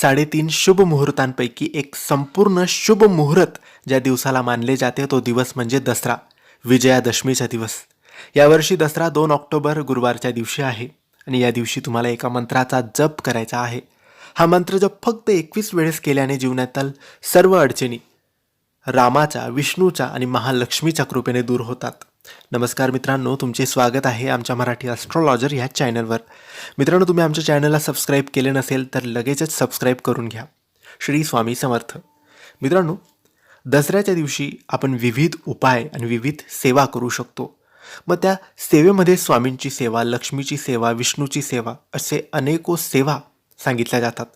साडेतीन शुभ मुहूर्तांपैकी एक संपूर्ण शुभ मुहूर्त ज्या दिवसाला मानले जाते तो दिवस म्हणजे दसरा विजयादशमीचा दिवस. यावर्षी दसरा दोन ऑक्टोबर गुरुवारच्या दिवशी आहे आणि या दिवशी तुम्हाला एका मंत्राचा जप करायचा आहे. हा मंत्र जप फक्त एकवीस वेळेस केल्याने जीवनातील सर्व अडचणी रामाच्या विष्णूच्या आणि महालक्ष्मीच्या कृपेने दूर होतात. नमस्कार मित्रांनो तुमचे स्वागत आहे आमच्या मराठी ॲस्ट्रॉलॉजर ह्या चॅनलवर मित्रांनो तुम्ही आमच्या चॅनलला सबस्क्राईब केले नसेल तर लगेचच सबस्क्राईब करून घ्या. श्री स्वामी समर्थ. मित्रांनो दसऱ्याच्या दिवशी आपण विविध उपाय आणि विविध सेवा करू शकतो. मग त्या सेवेमध्ये स्वामींची सेवा लक्ष्मीची सेवा विष्णूची सेवा असे अनेको सेवा सांगितल्या जातात.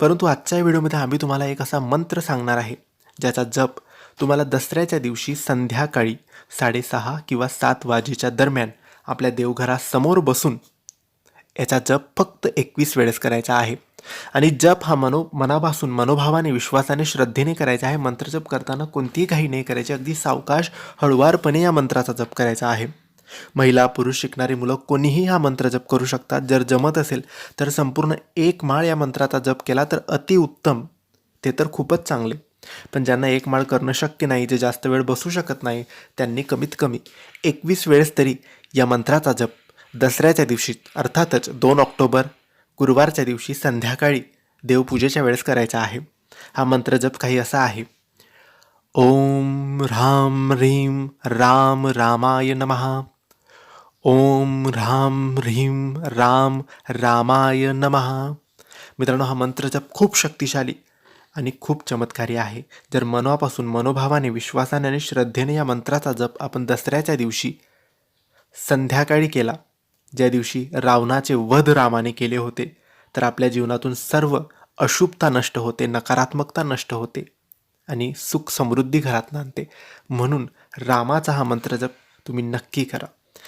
परंतु आजच्या व्हिडिओमध्ये आम्ही तुम्हाला एक असा मंत्र सांगणार आहे ज्याचा जप तुम्हाला दसऱ्याच्या दिवशी संध्याकाळी साडेसहा किंवा सात वाजेच्या दरम्यान आपल्या देवघरासमोर बसून याचा जप फक्त एकवीस वेळेस करायचा आहे. आणि जप हा मनो मनापासून मनोभावाने विश्वासाने श्रद्धेने करायचा आहे. मंत्रजप करताना कोणतीही काही नाही करायची. अगदी सावकाश हळुवारपणे या मंत्राचा जप करायचा आहे. महिला पुरुष शिकणारी मुलं कोणीही हा मंत्र जप करू शकतात. जर जमत असेल तर संपूर्ण एक माळ या मंत्राचा जप केला तर अतिउत्तम. ते तर खूपच चांगले. पण ज्यांना एक माळ करणं शक्य नाही जे जास्त वेळ बसू शकत नाही त्यांनी कमीत कमी एकवीस वेळेस तरी या मंत्राचा जप दसऱ्याच्या दिवशी अर्थातच दोन ऑक्टोबर गुरुवारच्या दिवशी संध्याकाळी देवपूजेच्या वेळेस करायचा आहे. हा मंत्र जप काही असा आहे. ओम ह्राम ह्रीम राम रामाय नमः. ओम ह्राम ह्रीम राम रामाय नमः. मित्रांनो हा मंत्र जप खूप शक्तिशाली आणि खूप चमत्कारी आहे. जर मनापासून मनोभावाने विश्वासाने आणि श्रद्धेने या मंत्राचा जप आपण दसऱ्याच्या दिवशी संध्याकाळी केला ज्या दिवशी रावणाचे वध रामाने केले होते तर आपल्या जीवनातून सर्व अशुभता नष्ट होते नकारात्मकता नष्ट होते आणि सुख समृद्धी घरात आणते म्हणून रामाचा हा मंत्र जप तुम्ही नक्की करा.